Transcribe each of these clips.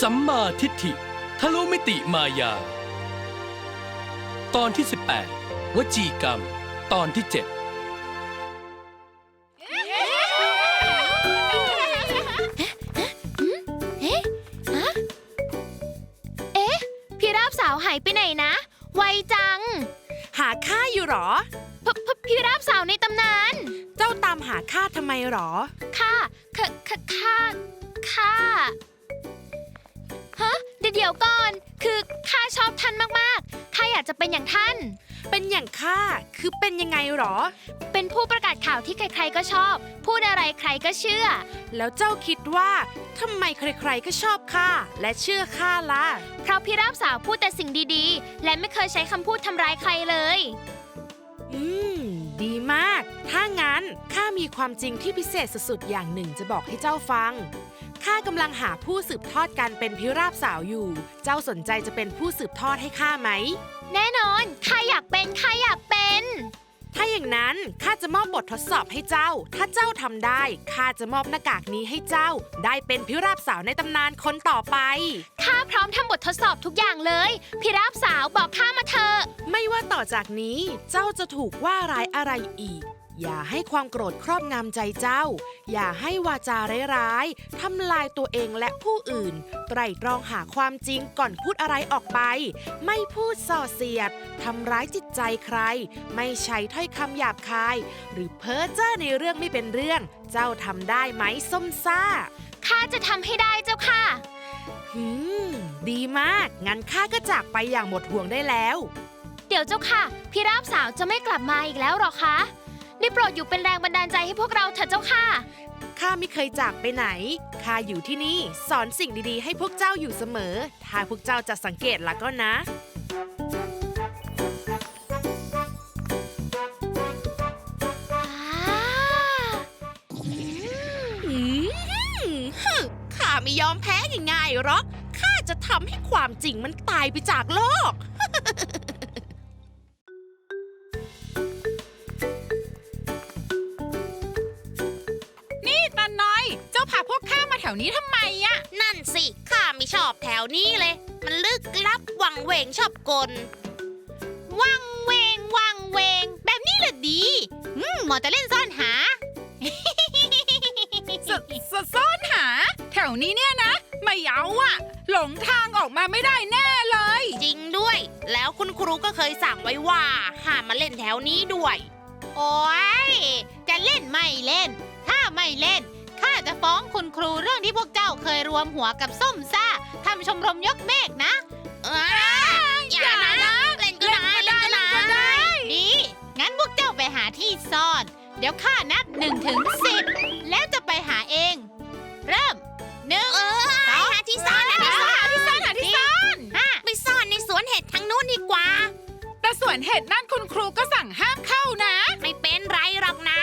สัมมาทิฏฐิ ทะลุมิติมายา ตอนที่ 18 วจีกรรม ตอนที่7เอ๊ะ พี่ราบสาวหายไปไหนนะ ไวจังหาข้าอยู่หรอ พพพี่ราบสาวในตำนาน เจ้าตามหาข้าทำไมหรอข้าข้าข้าข้าข้า ฮะเดี๋ยวเดี๋ยวก่อน คือข้าชอบท่านมากๆข้าอยากจะเป็นอย่างท่าน เป็นอย่างข้าคือเป็นยังไงหรอ เป็นผู้ประกาศข่าวที่ใครๆก็ชอบ พูดอะไรใครก็เชื่อ แล้วเจ้าคิดว่าทำไมใครๆก็ชอบข้าและเชื่อข้าล่ะ เพราะพี่ราบสาวพูดแต่สิ่งดีๆ และไม่เคยใช้คำพูดทำร้ายใครเลย อืม ดีมาก ถ้างั้นข้ามีความจริงที่พิเศษสุดๆอย่างหนึ่งจะบอกให้เจ้าฟัง ข้ากำลังหาผู้สืบทอดการเป็นพิราบสาวอยู่ เจ้าสนใจจะเป็นผู้สืบทอดให้ข้าไหม แน่นอนข้าอยากเป็นข้าอยากเป็น ถ้าอย่างนั้นข้าจะมอบบททดสอบให้เจ้า ถ้าเจ้าทำได้ข้าจะมอบหน้ากากนี้ให้เจ้า ได้เป็นพิราบสาวในตำนานคนต่อไป ข้าพร้อมทำบททดสอบทุกอย่างเลยพี่ราบสาวบอกข้ามาเถอะ ไม่ว่าต่อจากนี้เจ้าจะถูกว่าร้ายอะไรอีก อย่าให้ความโกรธครอบงำใจเจ้า อย่าให้วาจาร้ายๆทำลายตัวเองและผู้อื่น ไตร่ตรองหาความจริงก่อนพูดอะไรออกไป ไม่พูดส่อเสียดทำร้ายจิตใจใคร ไม่ใช้ถ้อยคำหยาบคาย หรือเพ้อเจ้อในเรื่องไม่เป็นเรื่อง เจ้าทำได้ไหมส้มซ่าข้าจะทำให้ได้เจ้าค่ะหืม ดีมาก งั้นข้าก็จากไปอย่างหมดห่วงได้แล้ว เดี๋ยวเจ้าค่ะ พี่ราบสาวจะไม่กลับมาอีกแล้วหรอคะ ได้โปรดอยู่เป็นแรงบันดาลใจให้พวกเราเถอะเจ้าค่ะ ข้าไม่เคยจากไปไหน ข้าอยู่ที่นี่สอนสิ่งดีๆ ให้พวกเจ้าอยู่เสมอ ถ้าพวกเจ้าจะสังเกตแล้วก็นะ อืมฮึข้าไม่ยอมแพ้ง่ายๆหรอก ข้าจะทำให้ความจริงมันตายไปจากโลก วนี้ทำไมอะนั่นสิ ข้าไม่ชอบแถวนี้เลย มันลึกลับวังเวงชอบกล วังเวงวังเวง แบบนี้แหละดีอืมหมอจะเล่นซ่อนหา สสซ่อนหา แถวนี้เนี่ยนะ ไม่เอาอะหลงทางออกมาไม่ได้แน่เลย จริงด้วย แล้วคุณครูก็เคยสั่งไว้ว่าห้ามมาเล่นแถวนี้ด้วย โอ้ยจะเล่นไม่เล่น ถ้าไม่เล่น ข้าจะฟ้องคุณครูเรื่องที่พวกเจ้าเคยรวมหัวกับส้มซ่าทำชมรมยกเมฆนะเอ้ยอย่านะเล่นก็ได้เล่นก็ได้เล่นก็ได้ดีงั้นพวกเจ้าไปหาที่ซ่อน เดี๋ยวข้านับหนึ่งถึงสิบแล้วจะไปหาเอง เริ่มหนึ่งสองหาที่ซ่อนหาที่ซ่อนหาที่ซ่อนหาที่ซ่อนห้าไปซ่อนในสวนเห็ดทางนู้นดีกว่า แต่ส่วนเห็ดนั่นคุณครูก็สั่งห้ามเข้านะ ไม่เป็นไรหรอกนะ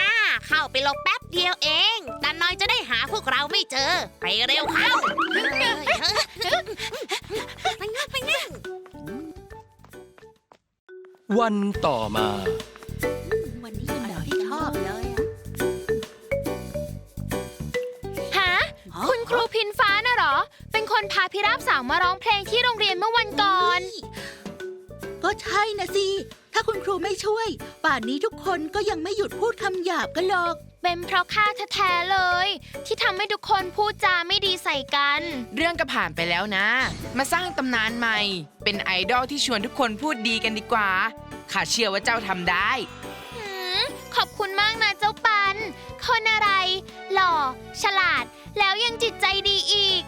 เข้าไปหลบแป๊บเดียวเอง ตาน้อยจะได้หาพวกเราไม่เจอ ไปเร็วเข้าไปงั้นไปงั้นวันต่อมา วันนี้กินแบบที่ชอบเลยครูพินฟ้าน่ะเหรอ เป็นคนพาพิราบสาวมาร้องเพลงที่โรงเรียนเมื่อวันก่อน ก็ใช่นะสิ ถ้าคุณครูไม่ช่วย ป่านนี้ทุกคนก็ยังไม่หยุดพูดคำหยาบกันหรอก เป็นเพราะข้าแท้ๆเลย ที่ทำให้ทุกคนพูดจาไม่ดีใส่กัน เรื่องก็ผ่านไปแล้วนะ มาสร้างตำนานใหม่ เป็นไอดอลที่ชวนทุกคนพูดดีกันดีกว่า ข้าเชื่อว่าเจ้าทำได้ หืมขอบคุณมากนะเจ้าปัน คนอะไร หล่อ ฉลาด แล้วยังจิตใจดีอีก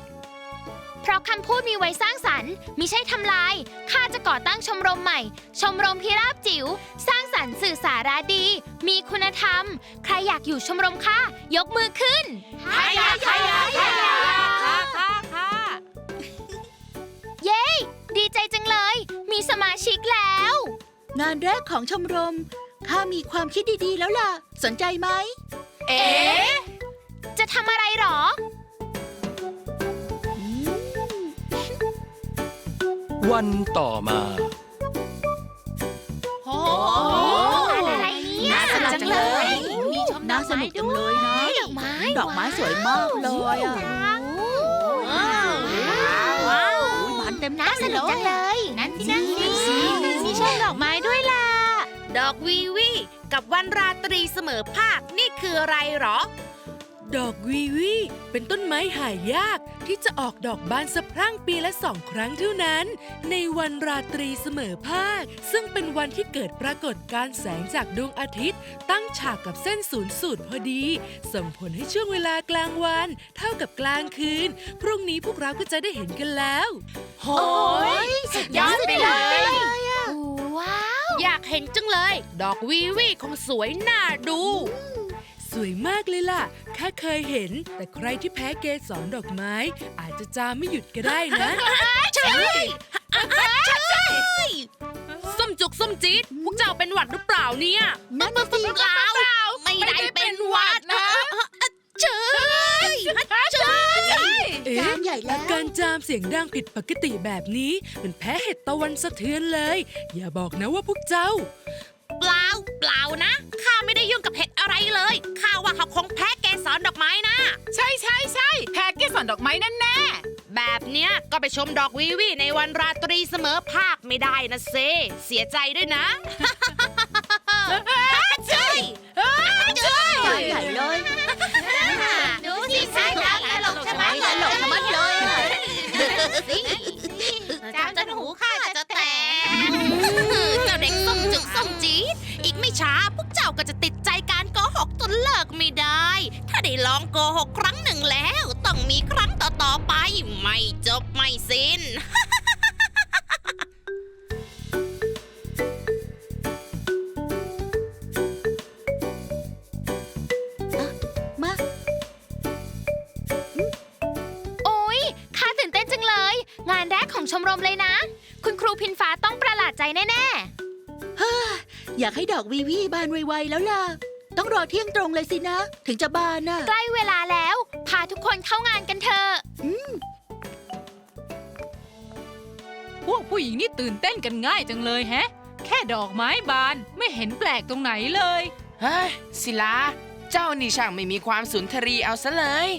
เพราะคำพูดมีไว้สร้างสรรค์มิใช่ทำลาย ข้าจะก่อตั้งชมรมใหม่ ชมรมพิราบจิ๋ว สร้างสรรค์สื่อสาระดี มีคุณธรรม ใครอยากอยู่ชมรมข้ายกมือขึ้นใครอยากใครอยากใครอยากเย้ ดีใจจังเลย มีสมาชิกแล้ว งานแรกของชมรม ข้ามีความคิดดีๆแล้วล่ะ สนใจไหม เอ๊ะ จะทำอะไรหรอ วันต่อมา โอ้อะไรเนี่ยน่าสนุกจังเลย มีชมน่าสนุกจังเลยนะดอกไม้ดอกไม้สวยมากเลยอะว้าวว้าวบานเต็มน่าสนุกจังเลย นั่นสินั่นสิมีช่อดอกไม้ด้วยล่ะ ดอกวีวีกับวันราตรีเสมอภาคนี่คืออะไรหรอ ดอกวีวีเป็นต้นไม้หายากที่จะออกดอกบานสะพรั่งปีละสองครั้งเท่านั้น ในวันราตรีเสมอภาค ซึ่งเป็นวันที่เกิดปรากฏการณ์แสงจากดวงอาทิตย์ ตั้งฉากกับเส้นศูนย์สูตรพอดี ส่งผลให้ช่วงเวลากลางวัน เท่ากับกลางคืน พรุ่งนี้พวกเราก็จะได้เห็นกันแล้วโหยสุดยอดไปเลยว้าว อยากเห็นจังเลย ดอกวีวีคงสวยน่าดู สวยมากเลยล่ะแค่เคยเห็น แต่ใครที่แพ้เกสรดอกไม้ อาจจะจามไม่หยุดก็ได้นะใช่ส้มจุกส้มจี๊ดพวกเจ้าเป็นหวัดหรือเปล่าเนี่ยนั่นน่ะสิเปล่าไม่ได้เป็นหวัดนะเชยเชยเอ๊ะจานใหญ่แล้วอาการจามเสียงดังผิดปกติแบบนี้เป็นแพ้เห็ดตะวันสะเทือนเลย อย่าบอกนะว่าพวกเจ้า เปล่าเปล่านะข้าไม่ได้ยุ่งกับเห็ดอะไรเลยข้าว่าเขาคงแพ้เกสรดอกไม้นะใช่ใช่ใช่แพ้เกสรดอกไม้แน่แน่แบบเนี้ยก็ไปชมดอกวีวีในวันราตรีเสมอภาคไม่ได้นะเซ เสียใจด้วยนะใช่จานใหญ่เลยดูสิใช่แล้วตลกใช่ไหมตลกชะมัดเลย ลองโกหกครั้งหนึ่งแล้ว ต้องมีครั้งต่อๆไป ไม่จบไม่สิ้น มาโอ๊ยข้าตื่นเต้นจังเลย งานแรกของชมรมเลยนะ คุณครูพินฟ้าต้องประหลาดใจแน่อยากให้ดอกวีวีบานไวๆแล้วล่ะ ต้องรอเที่ยงตรงเลยสินะ ถึงจะบานน่ะๆใกล้เวลาแล้ว พาทุกคนเข้างานกันเถอะพวกผู้หญิงนี่ตื่นเต้นกันง่ายจังเลยแฮะ แค่ดอกไม้บานไม่เห็นแปลกตรงไหนเลย เฮ้ยศิลา เจ้านี่ช่างไม่มีความสุนทรีเอาซะเลย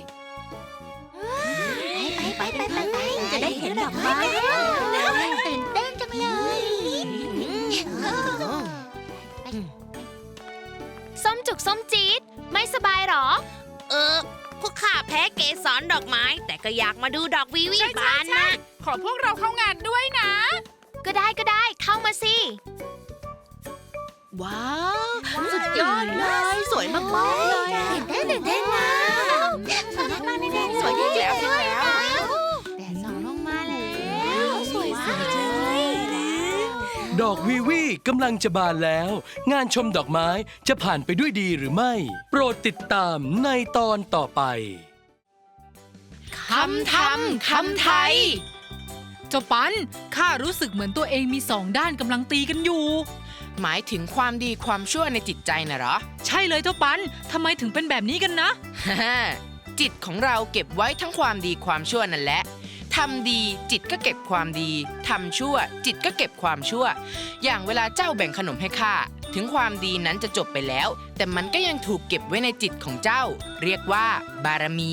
ไปไปไปไปจะได้เห็นดอกไม้ จุกส้มจี๊ดไม่สบายหรอ เออ พวกข้าแพ้เกสรดอกไม้ แต่ก็อยากมาดูดอกวีวีบานนะๆขอพวกเราเข้างานด้วยนะ ก็ได้ก็ได้เข้ามาสิ ว้าว สุดยอดเลย สวยมากๆเลยอะเต้นเต้ อกวีวีกำลังจะบานแล้ว งานชมดอกไม้จะผ่านไปด้วยดีหรือไม่ โปรดติดตามในตอนต่อไป คำทำคำไทย เจ้าปันข้ารู้สึกเหมือนตัวเองมีสองด้านกำลังตีกันอยู่ หมายถึงความดีความชั่วในจิตใจน่ะเหรอ ใช่เลยเจ้าปันทำไมถึงเป็นแบบนี้กันนะฮ่าจิตของเราเก็บไว้ทั้งความดีความชั่วนั่นแหละ ทำดีจิตก็เก็บความดีทำชั่ว จิตก็เก็บความชั่ว อย่างเวลาเจ้าแบ่งขนมให้ข้าถึงความดีนั้นจะจบไปแล้ว แต่มันก็ยังถูกเก็บไว้ในจิตของเจ้า เรียกว่า บารมี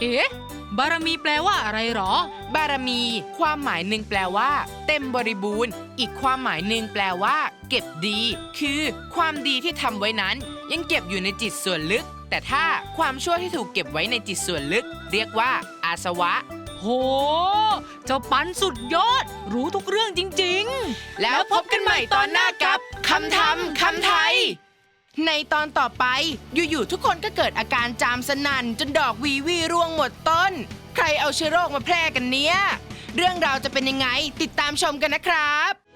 เอ๊ะบารมีแปลว่าอะไรหรอ บารมี ความหมายหนึ่งแปลว่า เต็มบริบูรณ์ อีกความหมายหนึ่งแปลว่า เก็บดี คือ ความดีที่ทำไว้นั้น ยังเก็บอยู่ในจิตส่วนลึก แต่ถ้าความชั่วที่ถูกเก็บไว้ในจิตส่วนลึก เรียกว่า อาสวะ โห เจ้าปันสุดยอด รู้ทุกเรื่องจริงๆ แล้วพบกันใหม่ตอนหน้ากับคำทำคำไทย ในตอนต่อไป อยู่ๆทุกคนก็เกิดอาการจามสนั่นจนดอกวีวีร่วงหมดต้น ใครเอาเชื้อโรคมาแพร่กันเนี้ย เรื่องราวจะเป็นยังไงติดตามชมกันนะครับ